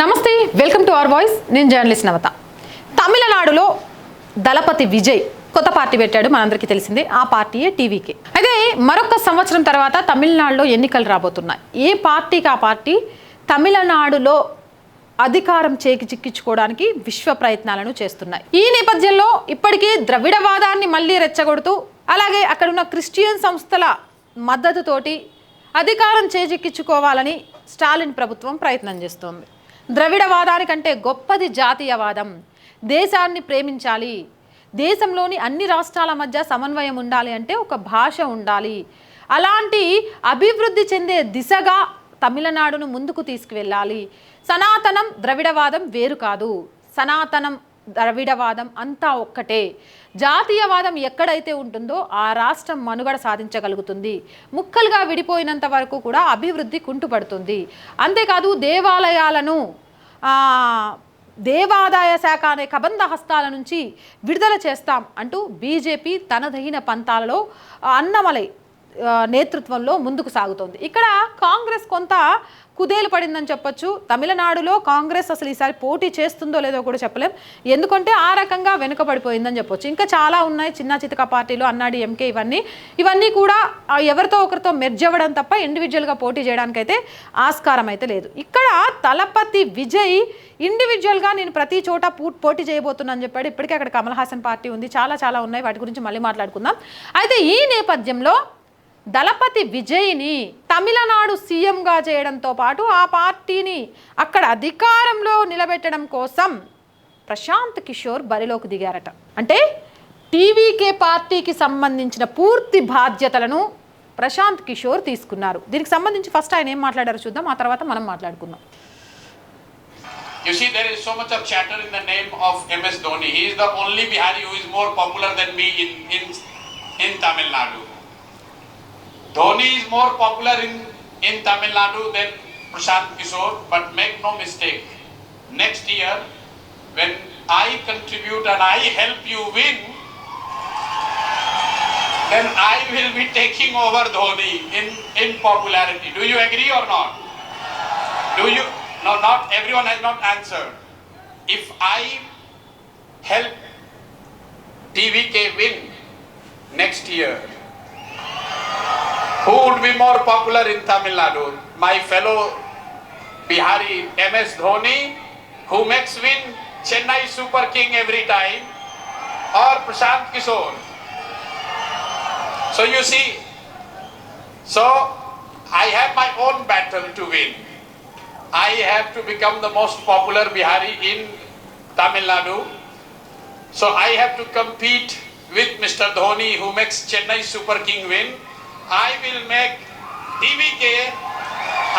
నమస్తే welcome to our voice. నేను journalist Navatha. తమిళనాడులో దళపతి విజయ్ కొత్త పార్టీ పెట్టాడు మనందరికీ తెలిసిందే. ఆ పార్టీయే టీవీకే. అయితే మరొక సంవత్సరం తర్వాత తమిళనాడులో ఎన్నికలు రాబోతున్నాయి. ఏ పార్టీకి ఆ పార్టీ తమిళనాడులో అధికారం చేకి చిక్కించుకోవడానికి విశ్వ ప్రయత్నాలను చేస్తున్నాయి. ఈ నేపథ్యంలో ఇప్పటికీ ద్రవిడవాదాన్ని మళ్ళీ రెచ్చగొడుతూ అలాగే అక్కడున్న క్రిస్టియన్ సంస్థల మద్దతుతోటి అధికారం చేజిక్కించుకోవాలని స్టాలిన్ ప్రభుత్వం ప్రయత్నం చేస్తోంది. ద్రవిడవాదానికంటే గొప్పది జాతీయవాదం. దేశాన్ని ప్రేమించాలి. దేశంలోని అన్ని రాష్ట్రాల మధ్య సమన్వయం ఉండాలి అంటే ఒక భాష ఉండాలి. అలాంటి అభివృద్ధి చెందే దిశగా తమిళనాడును ముందుకు తీసుకువెళ్ళాలి. సనాతనం ద్రవిడవాదం వేరు కాదు. సనాతనం ద్రవిడవాదం అంతా ఒక్కటే. జాతీయవాదం ఎక్కడైతే ఉంటుందో ఆ రాష్ట్రం మనుగడ సాధించగలుగుతుంది. ముక్కలుగా విడిపోయినంత వరకు కూడా అభివృద్ధి కుంటుపడుతుంది. అంతేకాదు దేవాలయాలను దేవాదాయ శాఖ అనే కబంధ హస్తాల నుంచి విడుదల చేస్తాం అంటూ బీజేపీ తనదైన పంతాలలో అన్నమలై నేతృత్వంలో ముందుకు సాగుతోంది. ఇక్కడ కాంగ్రెస్ కొంత కుదేలు పడిందని చెప్పొచ్చు. తమిళనాడులో కాంగ్రెస్ అసలు ఈసారి పోటీ చేస్తుందో లేదో కూడా చెప్పలేం. ఎందుకంటే ఆ రకంగా వెనుకబడిపోయిందని చెప్పొచ్చు. ఇంకా చాలా ఉన్నాయి. చిన్న చితక పార్టీలు అన్నాడి ఎంకే ఇవన్నీ. ఇవన్నీ కూడా ఎవరితో ఒకరితో మెర్జ్ అవ్వడం తప్ప ఇండివిజువల్గా పోటీ చేయడానికైతే ఆస్కారం అయితే లేదు. ఇక్కడ తలపతి విజయ్ ఇండివిజువల్గా నేను ప్రతి చోట పోటీ చేయబోతున్నాను చెప్పాడు. ఇప్పటికే అక్కడ కమల్ హాసన్ పార్టీ ఉంది. చాలా చాలా ఉన్నాయి. వాటి గురించి మళ్ళీ మాట్లాడుకుందాం. అయితే ఈ నేపథ్యంలో దళపతి విజయ్ని తమిళనాడు సీఎంగా చేయడంతో పాటు ఆ పార్టీని అక్కడ అధికారంలో నిలబెట్టడం కోసం ప్రశాంత్ కిషోర్ బరిలోకి దిగారట అంటే టీవీకే పార్టీకి సంబంధించిన పూర్తి బాధ్యతలను ప్రశాంత్ కిషోర్ తీసుకున్నారు దీనికి సంబంధించి ఫస్ట్ ఆయన ఏం మాట్లాడారు చూద్దాం ఆ తర్వాత మనం మాట్లాడుకుందాం You see, there is so much of chatter in the name of MS Dhoni. He is the only Bihari who is more popular than me in, in, in Tamil Nadu. Dhoni is more popular in, in Tamil Nadu than Prashant Kishore, but make no mistake, next year, when I contribute and I help you win, then I will be taking over Dhoni in, in popularity. Do you agree or not? Do you? No, not everyone has not answered. If I help TVK win next year, who would be more popular in Tamil Nadu? My fellow Bihari MS Dhoni, who makes win Chennai Super King every time, or Prashant Kishore? So you see, so I have my own battle to win. I have to become the most popular Bihari in Tamil Nadu. So I have to compete with Mr. Dhoni who makes Chennai Super King win. I will make TVK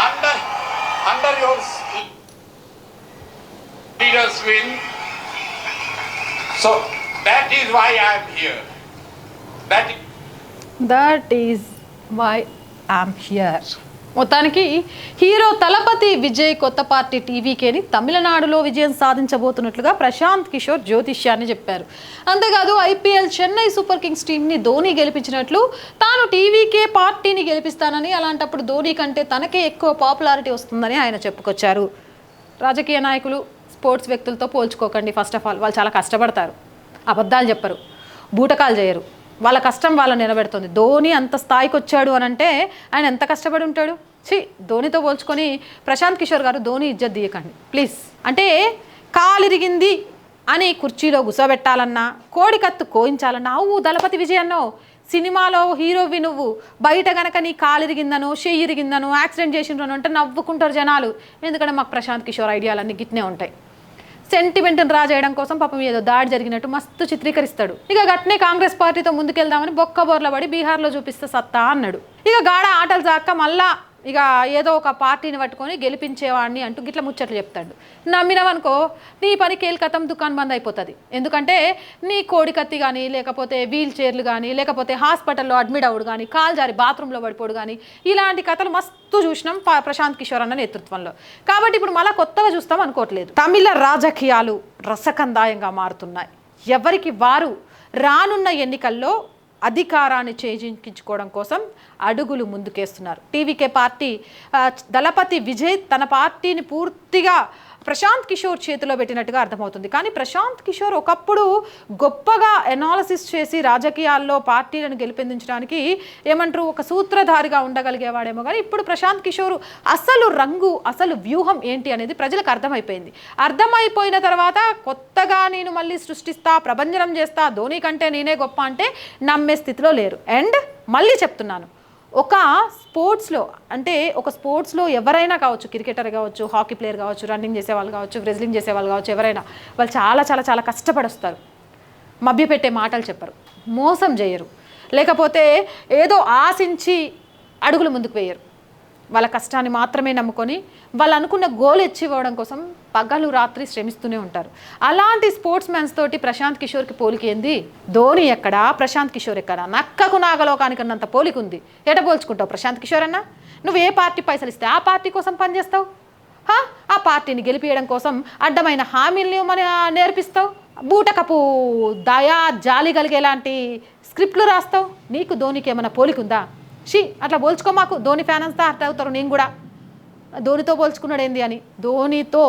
under, under your leader's win. So that is why I am here. That, that is why I am here. మొత్తానికి hero Thalapathy Vijay కొత్త party టీవీకేని తమిళనాడులో విజయం సాధించబోతున్నట్లుగా ప్రశాంత్ కిషోర్ జ్యోతిష్యాన్ని చెప్పారు. అంతేకాదు IPL Chennai super Kings టీంని ధోని గెలిపించినట్లు తాను TVK పార్టీని గెలిపిస్తానని అలాంటప్పుడు ధోని కంటే తనకే ఎక్కువ పాపులారిటీ వస్తుందని ఆయన చెప్పుకొచ్చారు. రాజకీయ నాయకులు స్పోర్ట్స్ వ్యక్తులతో పోల్చుకోకండి ఫస్ట్ ఆఫ్ ఆల్. వాళ్ళు చాలా కష్టపడతారు. అబద్ధాలు చెప్పరు. బూటకాలు చేయరు. వాళ్ళ కష్టం వాళ్ళ నిలబెడుతుంది. ధోని అంత స్థాయికి వచ్చాడు అని అంటే ఆయన ఎంత కష్టపడి ఉంటాడు? ఛీ ధోనితో పోల్చుకొని ప్రశాంత్ కిషోర్ గారు ధోని ఇజ్జత్ తీయకండి. ప్లీజ్. అంటే కాలిరిగింది అని కుర్చీలో గుసబెట్టాలన్నా కోడికత్తు కోయించాలన్నా అవు దళపతి విజయ్ అన్నావు సినిమాలో హీరోవి నువ్వు. బయట గనక నీ కాలు ఇరిగిందనో యాక్సిడెంట్ చేసిండ్రనో అంటే నవ్వుకుంటారు జనాలు. ఎందుకంటే మాకు ప్రశాంత్ కిషోర్ ఐడియాలన్నీ గిట్నే ఉంటాయి. సెంటిమెంట్ని రాజేయడం కోసం పాపం ఏదో దాడి జరిగినట్టు మస్తు చిత్రీకరిస్తాడు. ఇక గట్నే కాంగ్రెస్ పార్టీతో ముందుకెళ్దామని బొక్క బోర్ల పడి బీహార్లో చూపిస్తే సత్తా అన్నాడు. ఇక గాడ ఆటలు చాక్క మళ్ళా ఇక ఏదో ఒక పార్టీని పట్టుకొని గెలిపించేవాడిని అంటూ గిట్ల ముచ్చట్లు చెప్తాడు. నమ్మినవనుకో నీ పని కేల్కతం దుకాణం బంద్ అయిపోతుంది. ఎందుకంటే నీ కోడి కత్తి కానీ లేకపోతే వీల్ చైర్లు కానీ లేకపోతే హాస్పిటల్లో అడ్మిట్ అవ్వడు కానీ కాలు జారి బాత్రూంలో పడిపోడు కానీ ఇలాంటి కథలు మస్తు చూసినాం ప- ప్రశాంత్ కిషోర్ అన్న నేతృత్వంలో. కాబట్టి ఇప్పుడు మళ్ళీ కొత్తగా చూస్తాం అనుకోవట్లేదు. తమిళ రాజకీయాలు రసకందాయంగా మారుతున్నాయి. ఎవరికి వారు రానున్న ఎన్నికల్లో అధికారాన్ని చేజించుకోవడం కోసం అడుగులు ముందుకేస్తున్నారు. టీవీకే పార్టీ దళపతి విజయ్ తన పార్టీని పూర్తిగా ప్రశాంత్ కిషోర్ చేతిలో పెట్టినట్టుగా అర్థమవుతుంది. కానీ ప్రశాంత్ కిషోర్ ఒకప్పుడు గొప్పగా ఎనాలసిస్ చేసి రాజకీయాల్లో పార్టీలను గెలిపించడానికి ఏమంటారు ఒక సూత్రధారిగా ఉండగలిగేవాడేమో కానీ ఇప్పుడు ప్రశాంత్ కిషోర్ అసలు రంగు అసలు వ్యూహం ఏంటి అనేది ప్రజలకు అర్థమైపోయింది. అర్థమైపోయిన తర్వాత కొత్తగా నేను మళ్ళీ సృష్టిస్తా ప్రభంజనం చేస్తా ధోని కంటే నేనే గొప్ప అంటే నమ్మే స్థితిలో లేరు. అండ్ మళ్ళీ చెప్తున్నాను ఒక స్పోర్ట్స్లో అంటే ఒక స్పోర్ట్స్లో ఎవరైనా కావచ్చు క్రికెటర్ కావచ్చు హాకీ ప్లేయర్ కావచ్చు రన్నింగ్ చేసే వాళ్ళు కావచ్చు రెజ్లింగ్ చేసే వాళ్ళు కావచ్చు ఎవరైనా వాళ్ళు చాలా చాలా చాలా కష్టపడి వస్తారు మభ్యపెట్టే మాటలు చెప్పరు. మోసం చేయరు. లేకపోతే ఏదో ఆశించి అడుగులు ముందుకు వేయరు. వాళ్ళ కష్టాన్ని మాత్రమే నమ్ముకొని వాళ్ళు అనుకున్న గోల్ ఇవ్వడం కోసం పగలు రాత్రి శ్రమిస్తూనే ఉంటారు. అలాంటి స్పోర్ట్స్ మ్యాన్స్ తోటి ప్రశాంత్ కిషోర్కి పోలికేంది ధోని ఎక్కడా? ప్రశాంత్ కిషోర్ ఎక్కడా? నక్కకు నాగలోకానికి అన్నంత పోలిక ఉంది. ఎట పోల్చుకుంటావు ప్రశాంత్ కిషోర్ అన్న? నువ్వు ఏ పార్టీ పైసలు ఇస్తే ఆ పార్టీ కోసం పనిచేస్తావు ఆ పార్టీని గెలిపియడం కోసం అడ్డమైన హామీల్ని మన నేర్పిస్తావు? బూటకపు దయా జాలి కలిగేలాంటి స్క్రిప్ట్లు రాస్తావు? నీకు ధోనికి ఏమైనా పోలిక ఉందా? షీ అట్లా పోల్చుకో మాకు. ధోని ఫ్యాన్ అంతా అట్లా అవుతారు. నేను కూడా. ధోనితో పోల్చుకున్నాడు ఏంది అని. ధోనితో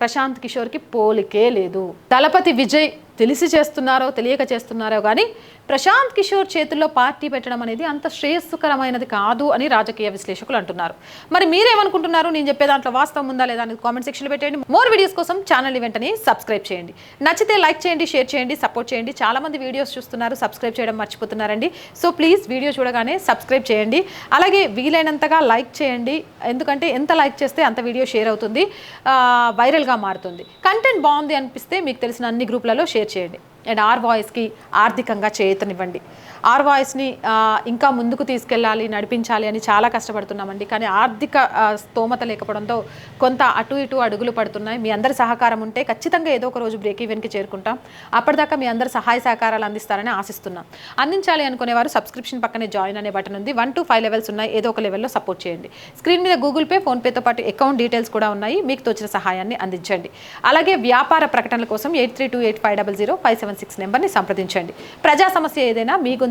ప్రశాంత్ కిషోర్కి పోలికే లేదు. దళపతి విజయ్ తెలిసి చేస్తున్నారో తెలియక చేస్తున్నారో కానీ ప్రశాంత్ కిషోర్ చేతుల్లో పార్టీ పెట్టడం అనేది అంత శ్రేయస్సుకరమైనది కాదు అని రాజకీయ విశ్లేషకులు అంటున్నారు. మరి మీరేమనుకుంటున్నారు? నేను చెప్పే దాంట్లో వాస్తవం ఉందా లేదా అనేది కామెంట్ సెక్షన్లో పెట్టండి మోర్ వీడియోస్ కోసం ఛానల్ వెంటనే సబ్స్క్రైబ్ చేయండి. నచ్చితే లైక్ చేయండి షేర్ చేయండి సపోర్ట్ చేయండి. చాలామంది వీడియోస్ చూస్తున్నారు సబ్స్క్రైబ్ చేయడం మర్చిపోతున్నారండి. సో ప్లీజ్ వీడియో చూడగానే సబ్స్క్రైబ్ చేయండి. అలాగే వీలైనంతగా లైక్ చేయండి. ఎందుకంటే ఎంత లైక్ చేస్తే అంత వీడియో షేర్ అవుతుంది. వైరల్గా మారుతుంది. కంటెంట్ బాగుంది అనిపిస్తే మీకు తెలిసిన అన్ని గ్రూప్లలో షేర్ చేయండి. అండ్ ఆర్ వాయిస్కి ఆర్థికంగా చేతనివ్వండి ఆర్ వాయిస్ని ఇంకా ముందుకు తీసుకెళ్ళాలి నడిపించాలి అని చాలా కష్టపడుతున్నామండి. కానీ ఆర్థిక స్తోమత లేకపోవడంతో కొంత అటు ఇటు అడుగులు పడుతున్నాయి. మీ అందరి సహకారం ఉంటే ఖచ్చితంగా ఏదో ఒక రోజు బ్రేక్ ఈవెన్కి చేరుకుంటాం. అప్పటిదాకా మీ అందరి సహాయ సహకారాలు అందిస్తారని ఆశిస్తున్నాం. అందించాలి అనుకునేవారు సబ్స్క్రిప్షన్ పక్కనే జాయిన్ అనే బటన్ ఉంది. వన్ టు ఫైవ్ లెవెల్స్ ఉన్నాయి. ఏదో ఒక లెవెల్లో సపోర్ట్ చేయండి. స్క్రీన్ మీద గూగుల్ పే ఫోన్పేతో పాటు అకౌంట్ డీటెయిల్స్ కూడా ఉన్నాయి. మీకు తోచిన సహాయాన్ని అందించండి. అలాగే వ్యాపార ప్రకటనల కోసం eight three two eight five double zero five seven six నెంబర్ని సంప్రదించండి. ప్రజా సమస్య ఏదైనా మీ